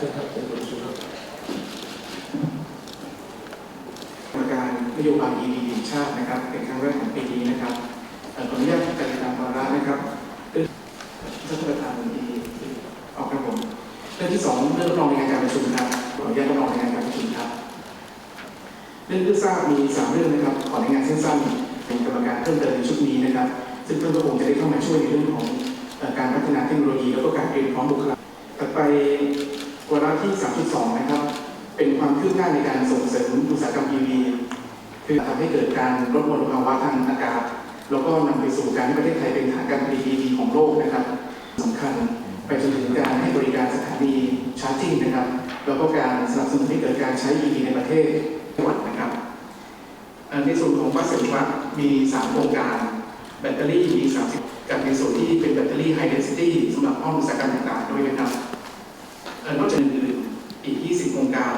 ชิครับเชิญคุณชูครับกรรมการนโยบายดีแห่ชาตินะครับ เป็นครั้งแรกของปีนี้นะครับขออนุญาตจัดการวาระนะครับท่านประธานดีออกครับผมเรื่องที่สองเรื่องรองในการประชุมครับขออนุญาตรองในการประชุมครับเรื่องที่ทราบมีสามเรื่องนะครับขอในงานสั้นๆเป็นกรรมการเพิ่มเติมในชุดนี้นะครับ ซึ่งเพื่อนก็คงจะได้เข้ามาช่วยในเรื่องของการพัฒนาเทคโนโลยีแล้วก็การเตรียมพร้อมบุคลากรต่อไป วาระที่ 3.2 นะครับ เป็นความคืบหน้าในการส่งเสริมอุตสาหกรรม EV คือทำให้เกิดการลดมลภาวะทางอากาศ แล้วก็นำไปสู่การที่ประเทศไทยเป็นฐานการผลิต EV ของโลกนะครับสำคัญไปจนถึงการให้บริการสถานีชาร์จิ่งนะครับ แล้วก็การสนับสนุนให้เกิดการใช้ EV ในประเทศจังหวัดนะครับในส่วนของบัสเซนวัตมี 3 โครงการ แบตเตอรี่มี 30 กับในส่วนที่เป็นแบตเตอรี่ไฮเดนซิตี้สำหรับห้องอุตสาหกรรมต่างๆด้วยนะครับ นอกจากอื่นๆอีก 20 โครงการ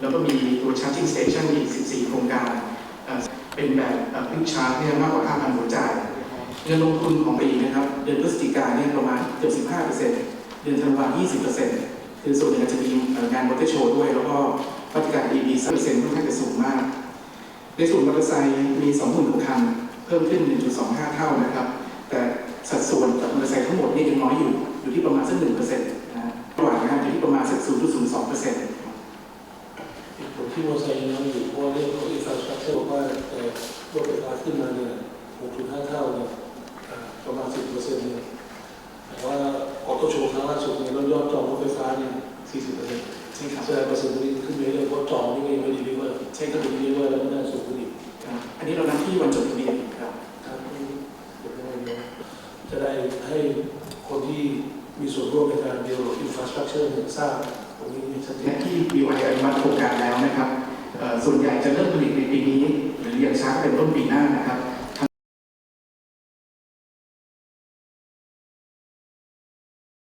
แล้วก็มีตัว charging station อีก 14 โครงการ เป็นแบบควิกชาร์จเนี่ยมากกว่า 5,000 หัวจ่ายเงินลงทุนของปีนะครับ เดือนพฤศจิกายนเนี่ยประมาณเกือบ15%เดือนธันวาคม20%คือส่วนหนึ่งอาจะมีงานมอเตอร์โชว์ด้วย แล้วก็พัฒนาการ EV 3%ค่อนข้างจะสูงมาก ในส่วนมอเตอร์ไซค์มี 20,000กว่าคัน เพิ่มขึ้น 1.25 เท่านะครับ แต่สัดส่วนจากมอเตอร์ไซค์ทั้งหมดนี่ยังน้อยอยู่ อยู่ที่ประมาณสัก1%นะฮะระหว่างนะครับอยู่ที่ประมาณสัก0.02%ผลที่มอเตอร์ไซค์ยังน้อยอยู่เพราะเรื่องของอินฟราสตรักเจอร์บอกว่าแต่รถไฟฟ้าขึ้นมาเนี่ย6.5 เท่าเนี่ยประมาณ 10เปอร์เซ็นต์เนี่ยแต่ว่าออโต้โชว์ครั้งล่าสุดเนี่ยเรายอดจองรถไฟฟ้าเนี่ย40เปอร์เซ็นต์ใช่ครับแสดงเปอร์เซ็นต์นี้ขึ้นเรื่อยๆเพราะจองนี่ก็ยังไม่ดีลิเวอร์ใช้ก็ดีลิเวอร์แล้วไม่ได้สูงขึ้นอีกอันนี้เรานับที่วันจดทะเบียนครับครับจะได้ให้คนที่มีส่วนร่วมในการเดียวอิน ฟราสตรักเจอร์เนี่ยทราบตรงนี้ชัดเจและนที่ BY อนุมัติโครงการแล้วนะครับเอ่อส่วนใหญ่จะเริ่มผลิตในปีนี้ หรืออย่างช้าก็เป็นต้นปีหน้านะครับ